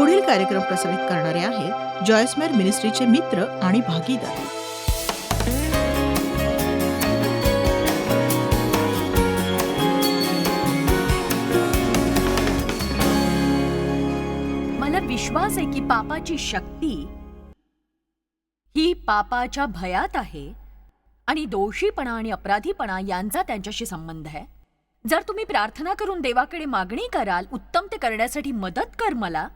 पुढील कार्यक्रम प्रसारित करणारे आहेत जॉयस्मेर मिनिस्ट्रीचे मित्र आणि भागीदार. मला विश्वास आहे की पापाची शक्ती ही पापाच्या भयात आहे आणि दोषीपणा आणि अपराधीपणा यांचा त्यांच्याशी संबंध आहे. जर तुम्ही प्रार्थना करून देवाकडे मागणी कराल उत्तम ते करण्यासाठी मदत कर मला.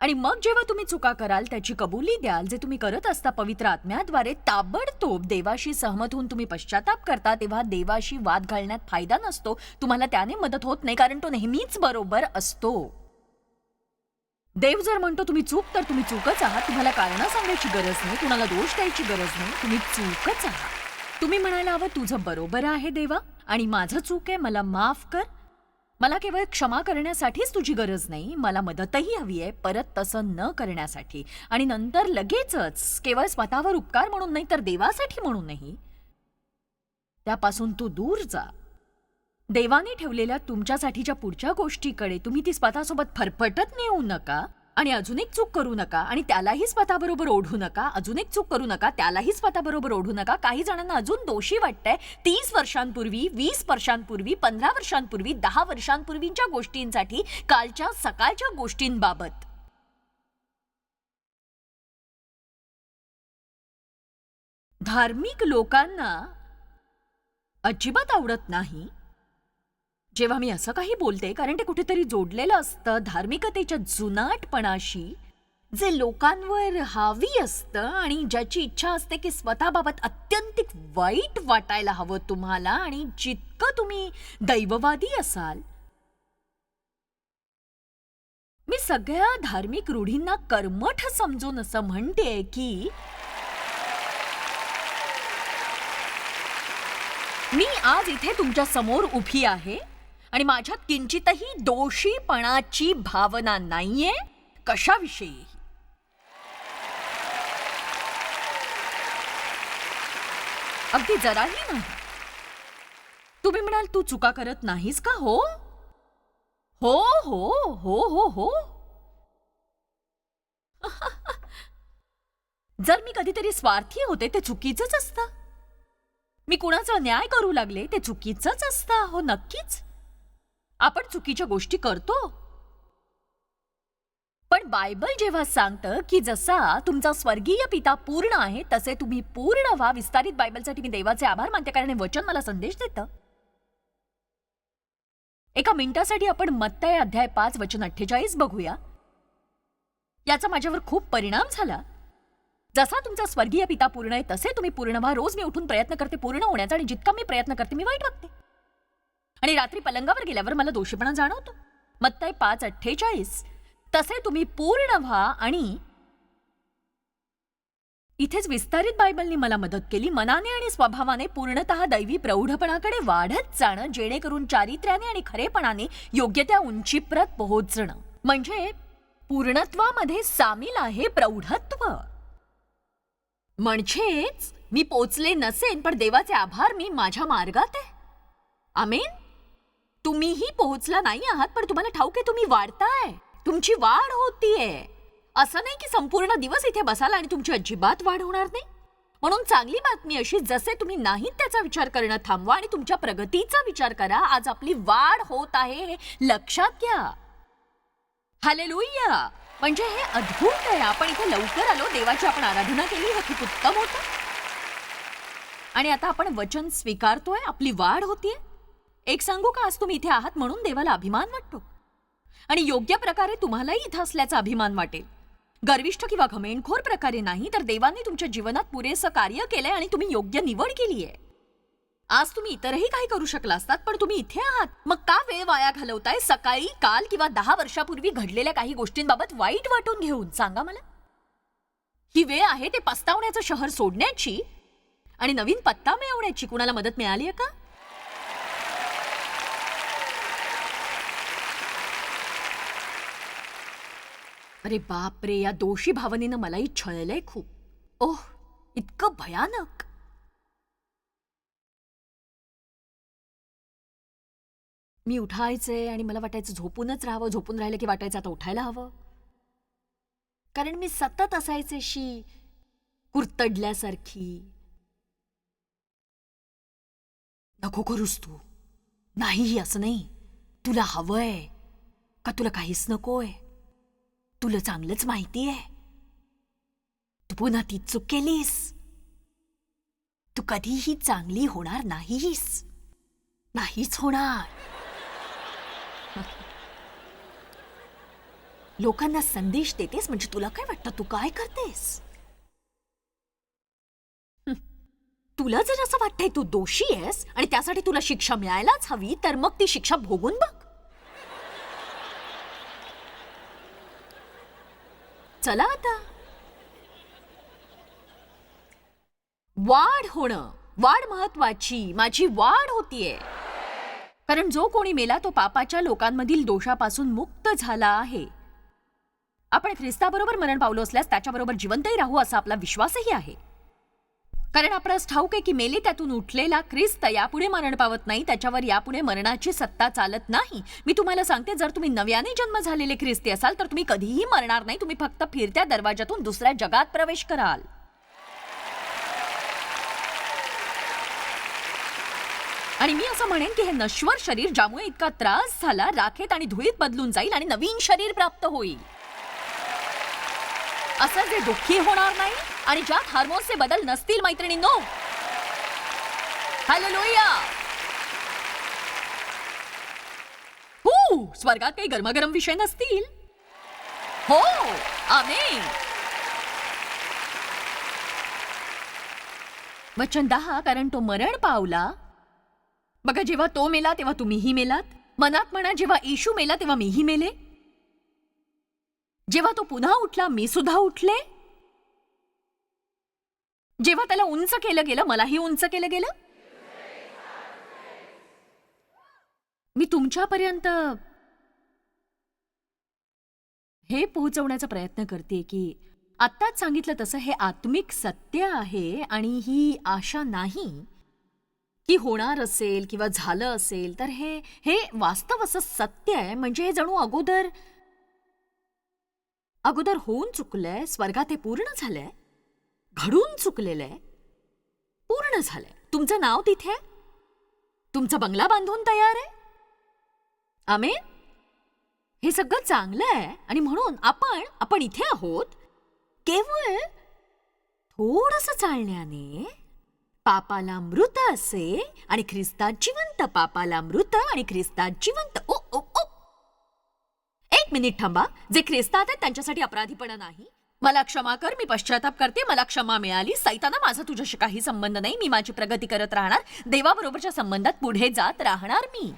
आणि मग जेव्हा तुम्ही चुका कराल त्याची कबुली द्याल जे तुम्ही करत असता पवित्र आत्म्याद्वारे ताबडतोब देवाशी सहमत होऊन तुम्ही पश्चाताप करता तेव्हा देवाशी वाद घालण्यात फायदा नसतो. तुम्हाला त्याने मदत होत नाही कारण तो नेहमीच बरोबर असतो. देव जर म्हणतो तुम्ही चूक तर तुम्ही चूकच आहात. तुम्हाला कारण सांगायची गरज नाही. कुणाला दोष द्यायची गरज नाही. तुम्ही चूकच आहात. तुम्ही म्हणायला हवं तुझं बरोबर आहे देवा. आणि माझं चूक आहे. मला माफ कर. मला केवळ क्षमा करण्यासाठीच तुझी गरज नाही. मला मदतही हवी आहे. परत तसं न करण्यासाठी. आणि नंतर लगेचच केवळ स्वतःवर उपकार म्हणून नाही तर देवासाठी म्हणूनही. त्यापासून तू दूर जा. देवाने ठेवलेल्या तुमच्यासाठीच्या पुढच्या गोष्टीकडे तुम्ही ती स्वतःसोबत फरफटत नेऊ नका. आणि अजून एक चूक करू नका आणि त्यालाही स्वतःबरोबर ओढू नका. अजून एक चूक करू नका त्यालाही स्वतःबरोबर ओढू नका. काही जणांना अजून दोषी वाटतंय. तीस वर्षांपूर्वी वीस वर्षांपूर्वी पंधरा वर्षांपूर्वी दहा वर्षांपूर्वीच्या गोष्टींसाठी कालच्या सकाळच्या गोष्टींबाबत. धार्मिक लोकांना अजिबात आवडत नाही. जेव्हा मी असं काही बोलते कारण ते कुठेतरी जोडलेलं असतं धार्मिकतेच्या जुनाटपणाशी जे लोकांवर हावी असतं आणि ज्याची इच्छा असते की स्वतःबाबत अत्यंतिक वाईट वाटायला हवं तुम्हाला आणि जितकं तुम्ही दैववादी असाल. मी सगळ्या धार्मिक रूढींना कर्मठ समजून असं म्हणते की मी आज इथे तुमच्यासमोर उभी आहे. आणि माझ्यात किंचितही दोषीपणाची भावना नाहीये कशाविषयी अगदी जराही नाही. तुम्ही म्हणाल तू चुका करत नाहीस का हो? हो हो हो हो हो. जर मी कधीतरी स्वार्थी होते ते चुकीचंच असतं. मी कुणाचा न्याय करू लागले ते चुकीचंच असतं हो नक्कीच. आपण चुकीच्या गोष्टी करतो? पण बायबल जेव्हा सांगतं की जसा तुमचा स्वर्गीय पिता पूर्ण आहे तसे तुम्ही पूर्ण व्हा. विस्तारित बायबलसाठी मी देवाचे आभार मानते कारण हे वचन मला संदेश देतं. एका मिनिटासाठी आपण मत्तय अध्याय पाच वचन अठ्ठेचाळीस बघूया. याचा माझ्यावर खूप परिणाम झाला. जसा तुमचा स्वर्गीय पिता पूर्ण आहे तसे तुम्ही पूर्ण व्हा. रोज मी उठून प्रयत्न करते पूर्ण होण्याचा आणि जितका मी प्रयत्न करते मी वाईट वागते. आणि रात्री पलंगावर गेल्यावर मला दोषीपणा जाणवतो. मत्ताय पाच अठ्ठेचाळीस. तसे तुम्ही पूर्ण व्हा आणि इथेच विस्तारित बायबलनी मला मदत केली. मनाने आणि स्वभावाने पूर्णतः दैवी प्रौढपणाकडे वाढत जाणं जेणेकरून चारित्र्याने आणि खरेपणाने योग्य त्या उंचीप्रत पोहोचणं. म्हणजे पूर्णत्वामध्ये सामील आहे प्रौढत्व. म्हणजेच मी पोचले नसेन पण देवाचे आभार मी माझ्या मार्गात आहे. आमेन. तुम्हीही पोहोचला नाही आहात पण तुम्हाला ठाऊक आहे तुम्ही वाढताय. तुमची वाढ होतीये. असं नाही की संपूर्ण दिवस इथे बसाल आणि तुमची अजिबात वाढ होणार नाही. म्हणून चांगली बातमी अशी जसे तुम्ही नाहीत त्याचा विचार करणं थांबवा आणि तुमच्या प्रगतीचा विचार करा. आज आपली वाढ होत आहे हे लक्षात घ्या. हालेलुया! म्हणजे हे अद्भुत आहे. आपण इथे लवकर आलो. देवाची आपण आराधना केली. हे खूप उत्तम होतं. आणि आता आपण वचन स्वीकारतोय. आपली वाढ होतीये. एक सांगू का आज तुम्ही इथे आहात म्हणून देवाला अभिमान वाटतो. आणि योग्य प्रकारे तुम्हालाही इथं असल्याचा अभिमान वाटेल. गर्विष्ठ किंवा घमेणखोर प्रकारे नाही तर देवाने तुमच्या जीवनात पुरेसं कार्य केलंय आणि तुम्ही योग्य निवड केली आहे आज तुम्ही इतरही काही करू शकला असतात पण तुम्ही इथे आहात. मग का वेळ वाया घालवताय? सकाळी काल किंवा दहा वर्षापूर्वी घडलेल्या काही गोष्टींबाबत वाईट वाटून घेऊन सांगा मला. ही वेळ आहे ते पस्तावण्याचं शहर सोडण्याची आणि नवीन पत्ता मिळवण्याची. कुणाला मदत मिळाली आहे का? अरे बापरे या दोषी भावनेनं मलाही छळलंय खूप. ओह इतकं भयानक. मी उठायचे आणि मला वाटायचं झोपूनच राहावं झोपून राहिलं की वाटायचं आता उठायला हवं. कारण मी सतत असायचे शी कुरतडल्यासारखी. नको करूस तू. नाही असं नाही. तुला हवंय. का तुला काहीच नकोय? तुला चांगलंच माहिती आहे. तू पुन्हा ती चूक केलीस. तू कधीही चांगली होणार नाहीस. नाहीच होणार. लोकांना संदेश देतेस म्हणजे तुला काय वाटतं? तू काय करतेस? तुला जर असं वाटतंय तू दोषी आहेस आणि त्यासाठी तुला शिक्षा मिळायलाच हवी तर मग ती शिक्षा भोगून बघ. चला आता. वाढ होणं वाढ महत्वाची माझी वाढ होतीये. कारण जो कोणी मेला तो पापाच्या लोकांमधील दोषापासून मुक्त झाला आहे. आपण ख्रिस्ताबरोबर मरण पावलो असल्यास त्याच्याबरोबर जिवंतही राहू असा आपला विश्वासही आहे. कारण आपणास ठाऊक आहे की मेले त्यातून उठलेला ख्रिस्त यापुढे मरण पावत नाही त्याच्यावर यापुढे मरणाची सत्ता चालत नाही. मी तुम्हाला सांगते जर तुम्ही नव्याने जन्म झालेले ख्रिस्ती असाल तर तुम्ही कधीही मरणार नाही. तुम्ही फक्त फिरत्या दरवाजातून दुसऱ्या जगात प्रवेश कराल. आणि मी असं म्हणेन की हे नश्वर शरीर ज्यामुळे इतका त्रास झाला राखेत आणि धुळीत बदलून जाईल आणि नवीन शरीर प्राप्त होईल. असं जे दुःखी होणार नाही आणि ज्यात हार्मोन्सचे बदल नसतील मैत्रिणींनो. हॅलो हू स्वर्गात काही गरमागरम विषय नसतील? हो आम्ही वचन दहा कारण तो मरण पावला. बघा जेव्हा तो मेला तेव्हा तुम्हीही मेलात. मनात म्हणा जेव्हा येशू मेला तेव्हा मीही मेले. जेव्हा तो पुन्हा उठला मी सुद्धा उठले. जेव्हा त्याला उंच केलं गेलं मलाही उंच केलं गेलं. मी तुमच्यापर्यंत हे पोहोचवण्याचा प्रयत्न करते की आत्ताच सांगितलं तसं हे आत्मिक सत्य आहे आणि ही आशा नाही की होणार असेल किंवा झालं असेल. तर हे हे वास्तव असं सत्य आहे. म्हणजे हे जणू अगोदर अगोदर होऊन चुकलंय स्वर्गात हे पूर्ण झालंय घडून चुकलेलं आहे पूर्ण झालंय. तुमचं नाव तिथे? तुमचा बंगला बांधून तयार आहे? आमेन? हे सगळं चांगलं आहे आणि म्हणून आपण आपण इथे आहोत. केवळ थोडस चालण्याने पापाला मृत असे आणि ख्रिस्तात जिवंत पापाला मृत आणि ख्रिस्तात जिवंत. ओ ओ ओ. एक मिनिट थांबा. जे ख्रिस्तात आहेत त्यांच्यासाठी अपराधीपणा नाही. मला क्षमा कर मी पश्चाताप करते मला क्षमा मिळाली. सैताना माझा तुझ्याशी काही संबंध नाही मी माझी प्रगती करत राहणार. देवाबरोबरच्या संबंधात पुढे जात राहणार मी.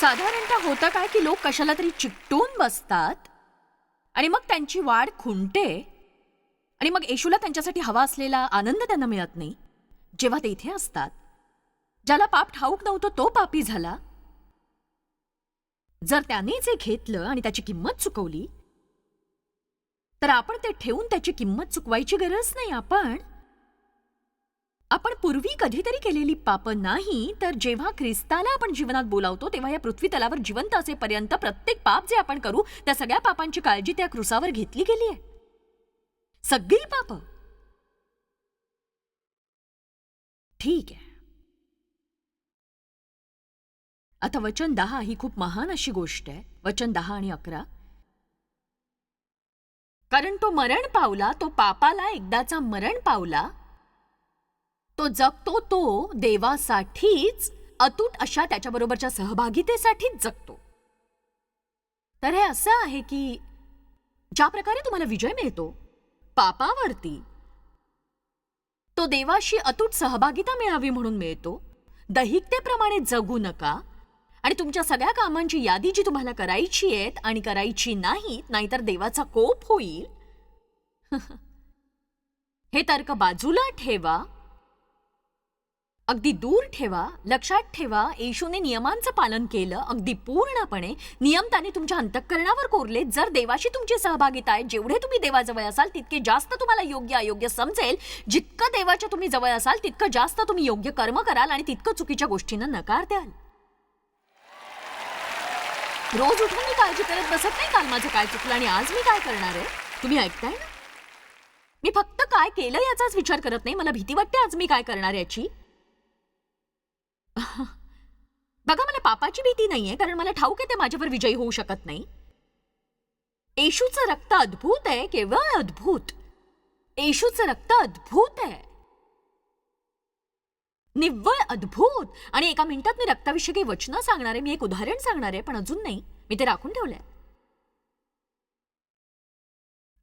साधारणतः होतं काय की लोक कशाला तरी चिकटून बसतात आणि मग त्यांची वाढ खुंटते आणि मग येशूला त्यांच्यासाठी हवा असलेला आनंद त्यांना मिळत नाही. जेव्हा ते इथे असतात ज्याला पाप ठाऊक नव्हतं तो पापी झाला. जर त्याने जे घेतलं आणि त्याची किंमत चुकवली तर आपण ते ठेवून त्याची किंमत चुकवायची गरज नाही आपण. आपण पूर्वी कधीतरी केलेली पाप नाही तर जेव्हा ख्रिस्ताला आपण जीवनात बोलावतो तेव्हा या पृथ्वी तलावर जिवंत असेपर्यंत प्रत्येक पाप जे आपण करू त्या सगळ्या पापांची काळजी त्या क्रुसावर घेतली गेली आहे. सगळी पाप. ठीक आहे. आता वचन दहा ही खूप महान अशी गोष्ट आहे. वचन दहा आणि अकरा. कारण तो मरण पावला तो पापाला एकदाचा मरण पावला तो जगतो तो देवासाठीच अतूट अशा त्याच्याबरोबरच्या सहभागितेसाठीच जगतो. तर हे असं आहे की ज्या प्रकारे तुम्हाला विजय मिळतो पापावरती तो देवाशी अतूट सहभागिता मिळावी म्हणून मिळतो. दैहिकतेप्रमाणे जगू नका आणि तुमच्या सगळ्या कामांची यादी जी तुम्हाला करायची आहेत आणि करायची नाहीत नाहीतर देवाचा कोप होईल. हे तर्क बाजूला ठेवा. अगदी दूर ठेवा लक्षात ठेवा. येशूने नियमांचं पालन केलं अगदी पूर्णपणे. नियम त्याने तुमच्या अंतःकरणावर कोरले जर देवाशी तुमची सहभागिता आहे जेवढे तुम्ही देवाजवळ असाल तितके जास्त तुम्हाला योग्य अयोग्य समजेल. जितकं देवाच्या तुम्ही जवळ असाल तितकं जास्त तुम्ही योग्य कर्म कराल आणि तितकं चुकीच्या गोष्टींना नकार द्याल. रोज उठून मी काळजी करत बसत नाही काल माझं काय चुकलं आणि आज मी काय करणार आहे? तुम्ही ऐकताय ना? मी फक्त काय केलं याचाच विचार करत नाही. मला भीती वाटते आज मी काय करणार याची. बघा मला पापाची भीती नाहीये कारण मला ठाऊक आहे ते माझ्यावर विजयी होऊ शकत नाही. येशूचं रक्त अद्भुत आहे केवळ अद्भुत. येशूचं रक्त अद्भुत आहे. निव्वळ अद्भुत! आणि एका मिनिटात मी रक्ताविषयी वचनं सांगणार आहे मी एक उदाहरण सांगणार आहे पण अजून नाही. मी ते राखून ठेवलंय.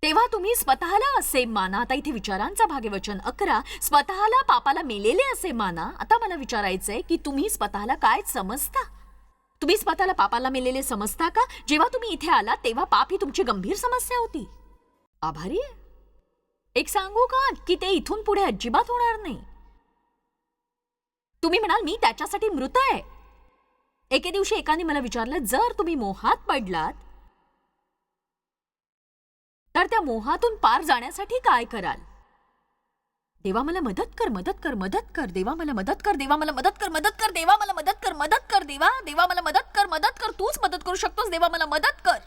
तेव्हा तुम्ही स्वतःला असे माना आता इथे विचारांचा भाग वचन अकरा. स्वतःला पापाला मेलेले असे माना. आता मला विचारायचंय की तुम्ही स्वतःला काय समजता? तुम्ही स्वतःला पापाला मेलेले समजता का? जेव्हा तुम्ही इथे आला तेव्हा पाप ही तुमची गंभीर समस्या होती. आभारी आहे. एक सांगू का की ते इथून पुढे अजिबात होणार नाही? तुम्ही म्हणाल मी त्याच्यासाठी मृत आहे एके दिवशी एकाने मला विचारलं जर तुम्ही मोहात पडलात तर त्या मोहातून पार जाण्यासाठी काय कराल देवा मला मदत कर मदत कर मदत कर देवा मला मदत कर देवा मला मदत कर मदत कर देवा मला मदत कर मदत कर देवा देवा मला मदत कर मदत कर तूच मदत करू शकतोस देवा मला मदत कर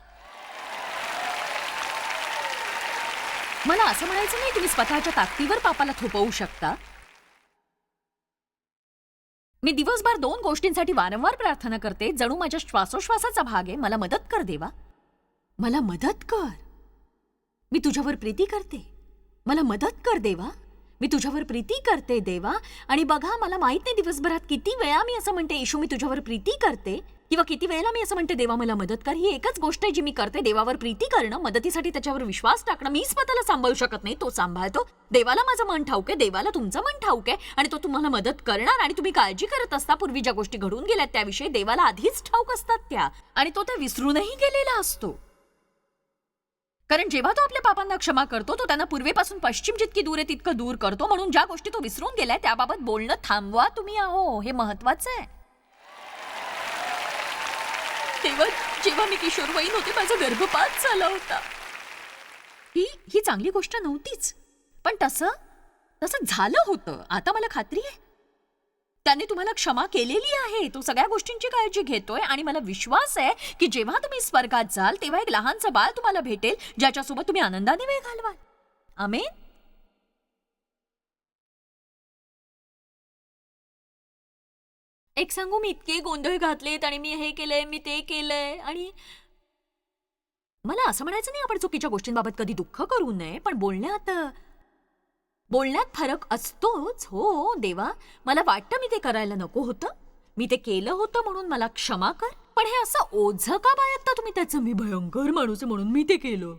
मला असं म्हणायचं नाही तुम्ही स्वतःच्या ताकदीवर पापाला थोपवू शकता मी दिवसभर दोन गोष्टींसाठी वारंवार प्रार्थना करते जणू माझ्या श्वासोश्वासाचा भाग आहे. मला मदत कर देवा. मला मदत कर. मी तुझ्यावर प्रीती करते. मला मदत कर देवा. मी तुझ्यावर प्रीती करते देवा. आणि बघा मला माहीत नाही दिवसभरात किती वेळा मी असं म्हणते येशू मी तुझ्यावर प्रीती करते. किंवा किती वेळेला मी असं म्हणते देवा मला मदत कर. ही एकच गोष्ट आहे जी मी करते. देवावर प्रीती करणं मदतीसाठी त्याच्यावर विश्वास टाकणं मी स्वतःला सांभाळू शकत नाही तो सांभाळतो. देवाला माझं मन ठाऊक आहे देवाला तुमचं मन ठाऊक आहे आणि तो तुम्हाला मदत करणार आणि तुम्ही काळजी करत असता. पूर्वी ज्या गोष्टी घडून गेल्यात त्याविषयी देवाला आधीच ठाऊक असतात त्या. आणि तो त्या विसरूनही गेलेला असतो. कारण जेव्हा तो आपल्या पापांना क्षमा करतो तो त्यांना पूर्वेपासून पश्चिम जितकी दूर आहे तितकं दूर करतो. म्हणून ज्या गोष्टी तो विसरून गेलाय त्याबाबत बोलणं थांबवा तुम्ही आहो. हे महत्वाचं आहे. तेव्हा जेव्हा मी किशोरवयीन होते माझा गर्भपात झाला होता. ही ही चांगली गोष्ट नव्हतीच. पण तसं तसं झालं होतं. आता मला खात्री आहे. त्याने तुम्हाला क्षमा केलेली आहे. तो सगळ्या गोष्टींची काळजी घेतोय आणि मला विश्वास आहे की जेव्हा तुम्ही स्वर्गात जाल तेव्हा एक लहानसं बाळ तुम्हाला भेटेल ज्याच्यासोबत तुम्ही आनंदाने वेळ घालवाल. आमेन. एक सांगू मी इतके गोंधळ घातलेत आणि मी हे केलंय मी ते केलंय आणि मला असं म्हणायचं नाही आपण चुकीच्या गोष्टींबाबत कधी दुःख करू नये पण बोलण्यात बोलण्यात फरक असतोच. हो देवा मला वाटतं मी ते करायला नको होतं. मी ते केलं होतं म्हणून मला क्षमा कर. पण हे असं ओझं का बाळगता तुम्ही त्याचं? मी भयंकर माणूस म्हणून मी ते केलं.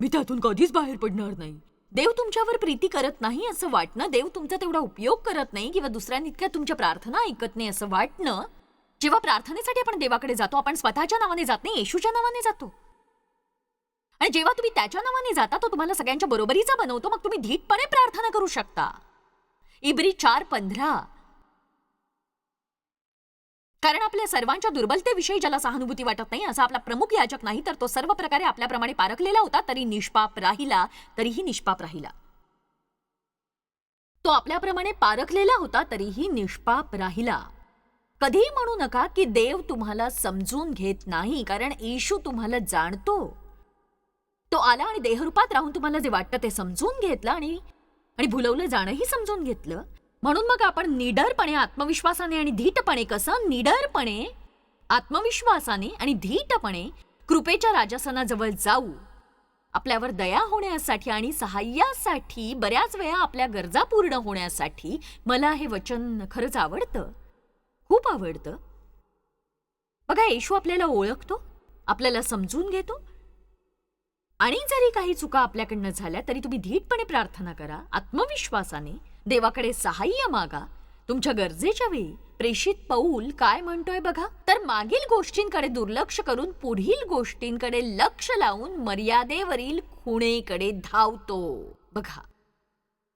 मी त्यातून कधीच बाहेर पडणार नाही. देव तुमच्यावर प्रीती करत नाही असं वाटणं देव तुमचा तेवढा उपयोग करत नाही किंवा दुसऱ्यांइतक्या तुमच्या प्रार्थना ऐकत नाही असं वाटणं जेव्हा प्रार्थनेसाठी आपण देवाकडे जातो आपण स्वतःच्या नावाने जात नाही येशूच्या नावाने जातो. आणि जेव्हा तुम्ही त्याच्या नावाने जाता तो तुम्हाला सगळ्यांच्या बरोबरीचा बनवतो मग तुम्ही धीटपणे प्रार्थना करू शकता. इब्री चार पंधरा. कारण आपल्या सर्वांच्या दुर्बलतेविषयी ज्याला सहानुभूती वाटत नाही असा आपला प्रमुख याचक नाही तर तो सर्व प्रकारे आपल्याप्रमाणे पारखलेला होता तरी निष्पाप राहिला तरीही निष्पाप राहिला. तो आपल्याप्रमाणे पारखलेला होता तरीही निष्पाप राहिला. कधीही म्हणू नका की देव तुम्हाला समजून घेत नाही कारण येशू तुम्हाला जाणतो. तो आला आणि देहरूपात राहून तुम्हाला जे वाटतं ते समजून घेतलं आणि आणि भुलवलं जाणंही समजून घेतलं. म्हणून मग आपण निडरपणे आत्मविश्वासाने आणि धीटपणे कसं? निडरपणे आत्मविश्वासाने आणि धीटपणे कृपेच्या राजासनाजवळ जाऊ. आपल्यावर दया होण्यासाठी आणि सहाय्यासाठी बऱ्याच वेळा आपल्या गरजा पूर्ण होण्यासाठी मला हे वचन खरंच आवडतं. खूप आवडतं. बघा येशू आपल्याला ओळखतो आपल्याला समजून घेतो. आणि जरी काही चुका आपल्याकडनं झाल्या तरी तुम्ही धीटपणे प्रार्थना करा आत्मविश्वासाने देवाकडे सहाय्य मागा. तुमच्या गरजेच्या वेळी प्रेषित पौल काय म्हणतोय बघा. तर मागील गोष्टींकडे दुर्लक्ष करून पुढील गोष्टींकडे लक्ष लावून मर्यादेवरील खुणेकडे धावतो. बघा.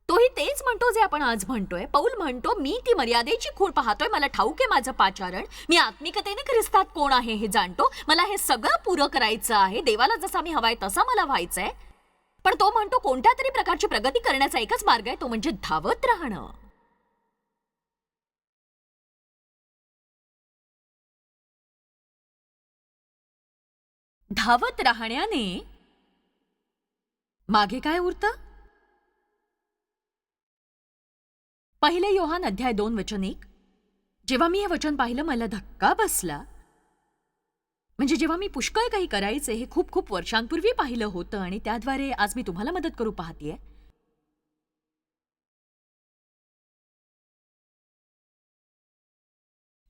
तोही तेच म्हणतो जे आपण आज म्हणतोय. पौल म्हणतो मी ती मर्यादेची खूण पाहतोय. मला ठाऊक आहे माझं पाचारण. मी आत्मिकतेने ख्रिस्तात कोण आहे हे जाणतो. मला हे सगळं पुरं करायचं आहे. देवाला जसा मी हवाय तसा मला व्हायचंय. पण तो म्हणतो कोणत्या तरी प्रकारची प्रगती करण्याचा एकच मार्ग आहे तो म्हणजे धावत राहणं. धावत राहण्याने मागे काय उरतं? पहिले योहान अध्याय दोन वचन एक. जेव्हा मी हे वचन पाहिलं मला धक्का बसला. म्हणजे जेव्हा मी पुष्कळ काही करायचे हे खूप खूप वर्षांपूर्वी पाहिलं होतं आणि त्याद्वारे आज मी तुम्हाला मदत करू पाहतीये.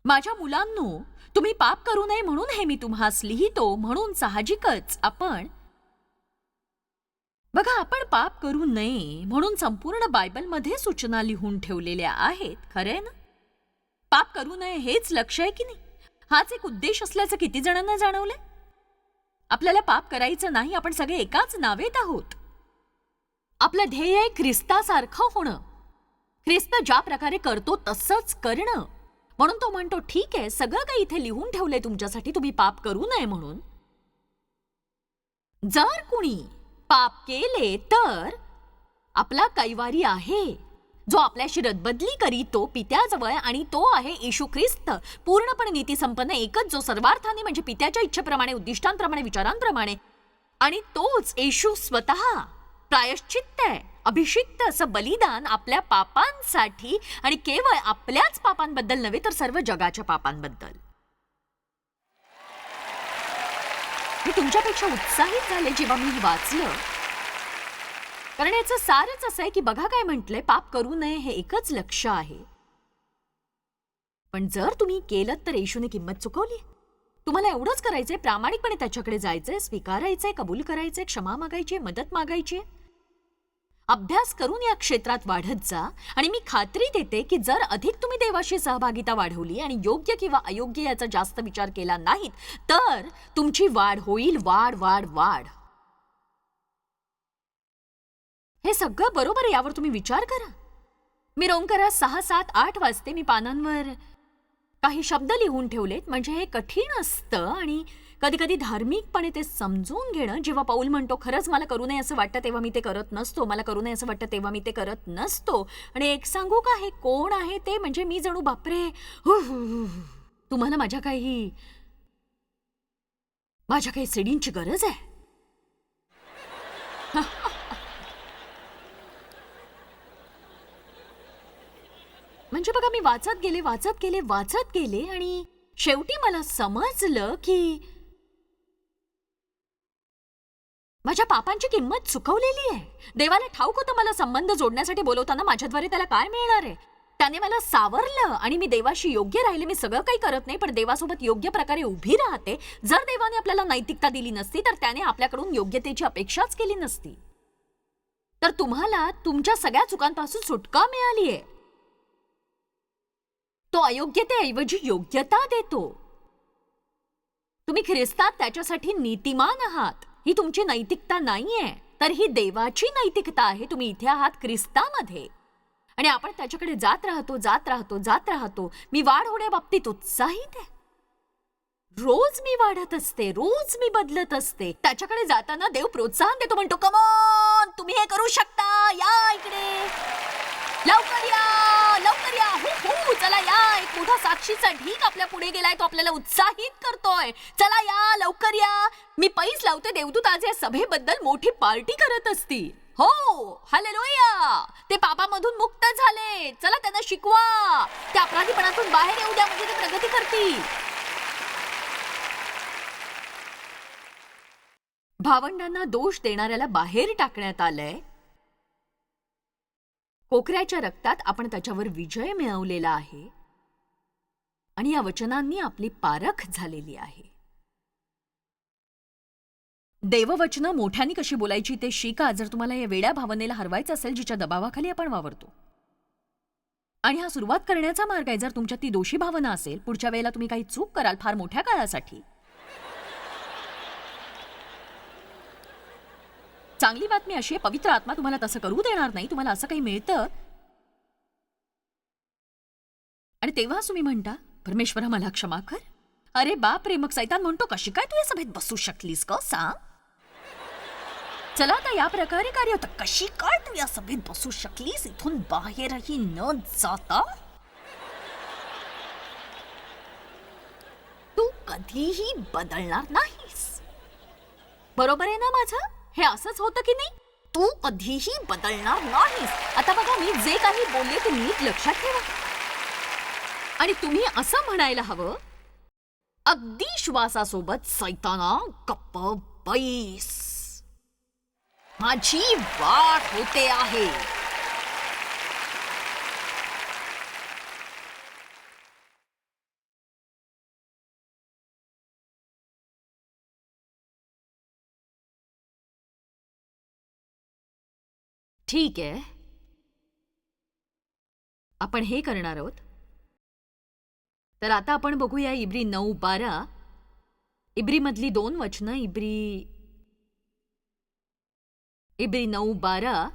माझ्या मुलांनो तुम्ही पाप करू नये म्हणून हे मी तुम्हास लिहितो म्हणून साहजिकच आपण बघा आपण पाप करू नये म्हणून संपूर्ण बायबलमध्ये सूचना लिहून ठेवलेल्या आहेत खरे ना? पाप करू नये हेच लक्ष आहे की नाही? हाच एक उद्देश असल्याचं किती जणांना जाणवलंय? आपल्याला पाप करायचं नाही आपण सगळे एकाच नावेत आहोत. आपलं ध्येय आहे ख्रिस्तासारखं होणं. ख्रिस्त ज्या प्रकारे करतो तसंच करणं. म्हणून तो म्हणतो ठीक आहे सगळं काही इथे लिहून ठेवलंय तुमच्यासाठी तुम्ही पाप करू नये म्हणून. जर कुणी पाप केले तर आपला कैवारी आहे. जो आपल्याशी रदबदली करीतो पित्याजवळ आणि तो आहे येशू ख्रिस्त. पूर्णपणे नीतीसंपन्न एकच जो सर्वार्थाने म्हणजे पित्याच्या इच्छेप्रमाणे उद्दिष्टांप्रमाणे विचारांप्रमाणे आणि तोच येशू स्वतः. प्रायश्चित्त आहे अभिषिक्त असं बलिदान आपल्या पापांसाठी आणि केवळ आपल्याच पापांबद्दल नव्हे तर सर्व जगाच्या पापांबद्दल. मी तुमच्यापेक्षा उत्साहित झाले जेव्हा मी वाचलं. कारण याचं सारच असं आहे की बघा काय म्हटलंय पाप करू नये हे एकच लक्ष आहे. पण जर तुम्ही केलं तर येशूने किंमत चुकवली. तुम्हाला एवढंच करायचंय प्रामाणिकपणे त्याच्याकडे जायचंय स्वीकारायचंय कबूल करायचंय क्षमा मागायची मदत मागायची. अभ्यास करून या क्षेत्रात वाढत जा आणि मी खात्री देते की जर अधिक तुम्ही देवाशी सहभागिता वाढवली आणि योग्य किंवा अयोग्य याचा जास्त विचार केला नाहीत तर तुमची वाढ होईल वाढ वाढ वाढ. हे सगळं बरोबर आहे यावर तुम्ही विचार करा. मी रोमकरा सहा सात आठ वाजते मी पानांवर. काही शब्द लिहून ठेवलेत म्हणजे हे कठीण असतं आणि कधी कधी धार्मिकपणे ते समजून घेणं जेव्हा पाऊल म्हणतो खरंच मला करू नये असं वाटतं तेव्हा मी ते करत नसतो. मला करू नये असं वाटतं तेव्हा मी ते करत नसतो. आणि एक सांगू का हे कोण आहे ते? म्हणजे मी जणू बापरे! हु, तुम्हाला माझ्या काही माझ्या काही सिडींची गरज आहे? म्हणजे बघा मी वाचत गेले वाचत गेले वाचत गेले आणि शेवटी मला समजलं की माझ्या पापांची किंमत चुकवलेली आहे. देवाला ठाऊक होतं मला संबंध जोडण्यासाठी बोलवताना माझ्याद्वारे त्याला काय मिळणार आहे? त्याने मला सावरलं आणि मी देवाशी योग्य राहिले. मी सगळं काही करत नाही पण देवासोबत योग्य प्रकारे उभी राहते. जर देवाने आपल्याला नैतिकता दिली नसती तर त्याने आपल्याकडून योग्यतेची अपेक्षाच केली नसती. तर तुम्हाला तुमच्या सगळ्या चुकांपासून सुटका मिळाली आहे. तो अयोग्यतेऐवजी योग्यता देतो. तुम्ही ख्रिस्तात त्याच्यासाठी नीतिमान आहात. ही तुमची नैतिकता नाहीये. तर ही देवाची नैतिकता आहे. तुम्ही इथे आहात ख्रिस्तामध्ये. आणि आपण त्याच्याकडे जात राहतो जात राहतो जात राहतो. मी वाढ होण्याबाबतीत उत्साहित आहे. रोज मी वाढत असते रोज मी बदलत असते. त्याच्याकडे जाताना देव प्रोत्साहन देतो म्हणतो कमॉन तुम्ही हे करू शकता. या इकडे. लवकर या लवकर या हो हो चला या. एक मोठा साक्षीचा ढीक आपल्या पुढे गेलाय. तो आपल्याला उत्साहित करतोय. चला या लवकर या मी पैस लावते देवदूत आज या सभेबद्दल मोठी पार्टी करत असती हो हालेलुया. ते पापामधून मुक्त झाले. चला त्यांना शिकवा. त्या अपराधीपणातून बाहेर येऊ द्या म्हणजे ते प्रगती करतील. भावंडांना दोष देणाऱ्याला बाहेर टाकण्यात आलंय. कोकऱ्याच्या रक्तात आपण त्याच्यावर विजय मिळवलेला आहे. आणि या वचनांनी आपली पारख झालेली आहे. देववचनं मोठ्याने कशी बोलायची ते शिका जर तुम्हाला या वेड्या भावनेला हरवायचं असेल जिच्या दबावाखाली आपण वावरतो. आणि हा सुरुवात करण्याचा मार्ग आहे. जर तुमच्यात ती दोषी भावना असेल पुढच्या वेळेला तुम्ही काही चूक कराल फार मोठ्या काळासाठी चांगली बातमी अशी आहे पवित्र आत्मा तुम्हाला तसं करू देणार नाही तुम्हाला असं काही मिळतं? आणि तेव्हाच तुम्ही म्हणता परमेश्वरा मला क्षमा कर. अरे बाप रे मग सैतान म्हणतो कशी काय तू या सभेत बसू शकलीस का सांग? चला आता या प्रकारे कार्य होतं. कशी काय तू या सभेत बसू शकलीस? इथून बाहेरही न जाता? तू कधीही बदलणार नाहीस. बरोबर आहे ना माझं? हे असंच होतं की नाही? तू कधीही बदलणार नाहीस. आता बघा मी जे काही बोलले ते नीट लक्षात ठेवा. आणि तुम्ही असं म्हणायला हवं अगदी श्वासासोबत सैताना गप्प बैस माझी वाट होते आहे. ठीक आहे. आपण हे करणार आहोत. तर आता आपण बघूया इब्री नऊ बारा. इब्रीमधली दोन वचनं इब्री इब्री नऊ बारा.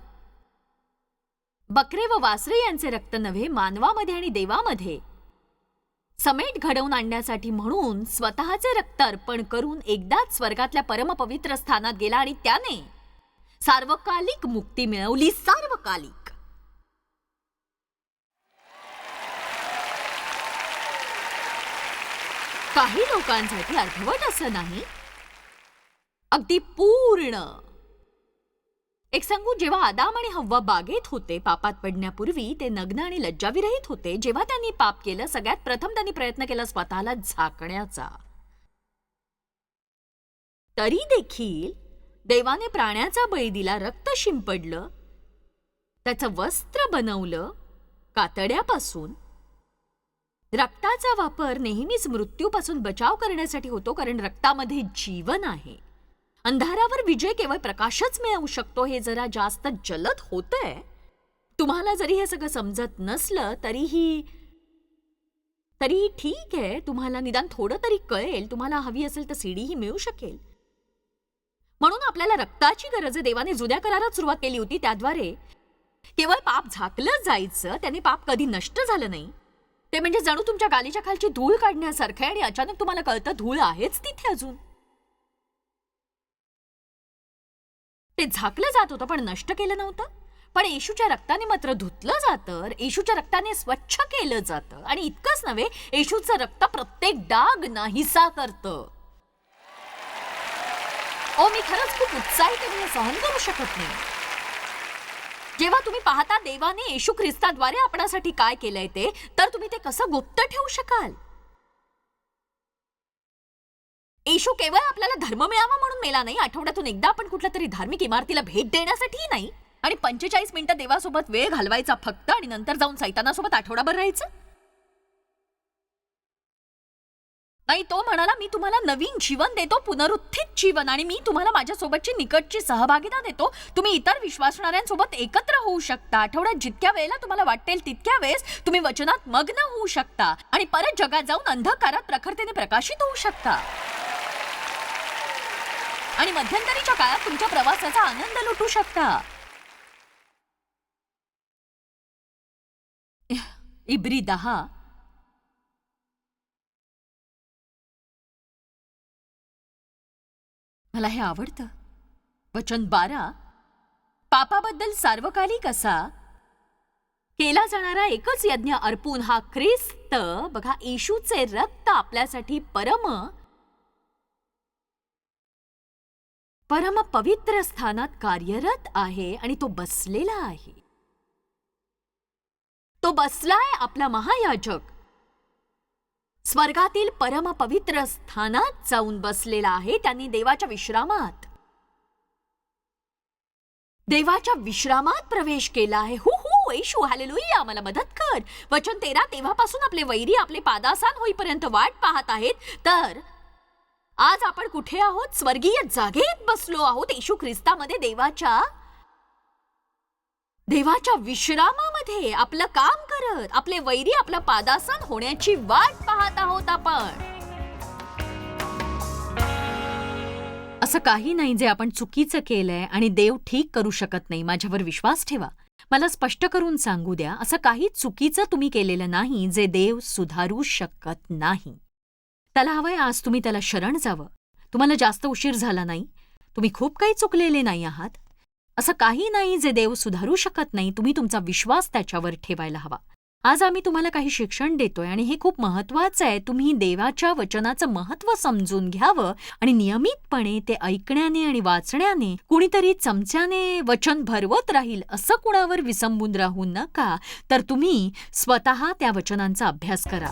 बकरे व वासरे यांचे रक्त नव्हे मानवामध्ये आणि देवामध्ये. समेट घडवून आणण्यासाठी म्हणून स्वतःचे रक्त अर्पण करून एकदाच स्वर्गातल्या परमपवित्र स्थानात गेला आणि त्याने सार्वकालिक मुक्ती मिळवली सार्वकालिक. काही लोकांसाठी अर्धवट असं नाही. अगदी पूर्ण. एक सांगू जेव्हा आदाम आणि हव्वा बागेत होते पापात पडण्यापूर्वी ते नग्न आणि लज्जाविरहित होते. जेव्हा त्यांनी पाप केलं सगळ्यात प्रथम त्यांनी प्रयत्न केला स्वतःला झाकण्याचा. तरी देखील देवाने प्राण्याचा बळी दिला रक्त शिंपडलं. त्याचं वस्त्र बनवलं कातड्यापासून. रक्ताचा वापर नेहमीच मृत्यूपासून बचाव करण्यासाठी होतो कारण रक्तामध्ये जीवन आहे. अंधारावर विजय केवळ प्रकाशच मिळवू शकतो हे जरा जास्त जलद होतंय. तुम्हाला जरी हे सगळं समजत नसलं तरीही तरीही ठीक आहे. तुम्हाला निदान थोडं तरी कळेल. तुम्हाला हवी असेल तर सीडीही मिळू शकेल. म्हणून आपल्याला रक्ताची गरज आहे. देवाने जुन्या करारात सुरुवात केली होती त्याद्वारे. केवळ पाप झाकलंच जायचं. त्याने पाप कधी नष्ट झालं नाही. ते म्हणजे जणू तुमच्या गालीच्या खालची धूळ काढण्यासारखं आहे आणि अचानक तुम्हाला कळतं धूळ आहेच तिथे अजून. ते झाकलं जात होतं पण नष्ट केलं नव्हतं. पण येशूच्या रक्ताने मात्र धुतलं जातं. येशूच्या रक्ताने स्वच्छ केलं जातं. आणि इतकंच नव्हे येशूचं रक्त प्रत्येक डाग नाहीसा करतं. ओ मी खरंच खूप उत्साहित आहे, मी हे सहन करू शकत नाही जेव्हा तुम्ही पाहता देवाने येशू ख्रिस्ताद्वारे आपणासाठी काय केलंय ते तर तुम्ही ते कसं गुप्त ठेवू शकाल? येशू केवळ आपल्याला धर्म मिळावा म्हणून मेला नाही आठवड्यातून एकदा आपण कुठल्या तरी धार्मिक इमारतीला भेट देण्यासाठीही नाही. आणि पंचेचाळीस मिनिटं देवासोबत वेळ घालवायचा फक्त आणि नंतर जाऊन सैतानासोबत आठवडाभर राहायचं? नाही तो म्हणाला मी तुम्हाला नवीन जीवन देतो पुनरुत्थित जीवन आणि मी तुम्हाला माझ्यासोबतची निकटची सहभागिता देतो. तुम्ही इतर विश्वासणाऱ्यांसोबत एकत्र होऊ शकता. आठवड्यात जितक्या वेळेला तुम्हाला वाटेल तितक्या वेळेस तुम्ही वचनात मग्न होऊ शकता आणि परत जगात जाऊन अंधकारात प्रखरतेने प्रकाशित होऊ शकता. आणि मध्यंतरीच्या काळात तुमच्या प्रवासाचा आनंद लुटू शकता. इब्री दहा मला हे आवडतं. वचन बारा पापाबद्दल सार्वकालिक असा. केला जाणारा एकच यज्ञ अर्पून हा ख्रिस्त बघा येशूचे रक्त आपल्यासाठी परम परम पवित्र स्थानात कार्यरत आहे आणि तो बसलेला आहे. तो बसलाय आपला महायाजक. स्वर्गातील परमपवित्र स्थानात जाऊन बसलेला आहे त्यांनी देवाच्या विश्रामात. देवाच्या विश्रामात प्रवेश केला आहे. हु हु येशू हालेलुया मला मदत कर. वचन तेरा तेव्हापासून आपले वैरी आपले पादासान होईपर्यंत वाट पाहत आहेत. तर आज आपण कुठे आहोत? स्वर्गीय जागेत बसलो आहोत. येशू ख्रिस्तामध्ये देवाच्या देवाच्या विश्रामामध्ये आपलं काम करत आपले वैरी आपलं पादासन होण्याची वाट पाहत आहोत आपण. असं काही नाही जे आपण चुकीचं केलंय आणि देव ठीक करू शकत नाही. माझ्यावर विश्वास ठेवा. मला स्पष्ट करून सांगू द्या असं काही चुकीचं तुम्ही केलेलं नाही जे देव सुधारू शकत नाही. त्याला हवंय आज तुम्ही त्याला शरण जावं. तुम्हाला जास्त उशीर झाला नाही. तुम्ही खूप काही चुकलेले नाही आहात. असं काही नाही जे देव सुधारू शकत नाही. तुम्ही तुमचा विश्वास त्याच्यावर ठेवायला हवा. आज आम्ही तुम्हाला काही शिक्षण देतोय आणि हे खूप महत्वाचं आहे. तुम्ही देवाच्या वचनाचं महत्त्व समजून घ्यावं आणि नियमितपणे ते ऐकण्याने आणि वाचण्याने कुणीतरी चमच्याने वचन भरवत राहील असं कुणावर विसंबून राहू नका. तर तुम्ही स्वतः त्या वचनांचा अभ्यास करा.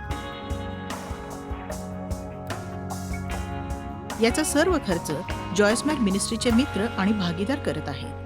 याचा सर्व खर्च जॉयस्मॅर मिनिस्ट्रीचे मित्र आणि भागीदार करत आहेत.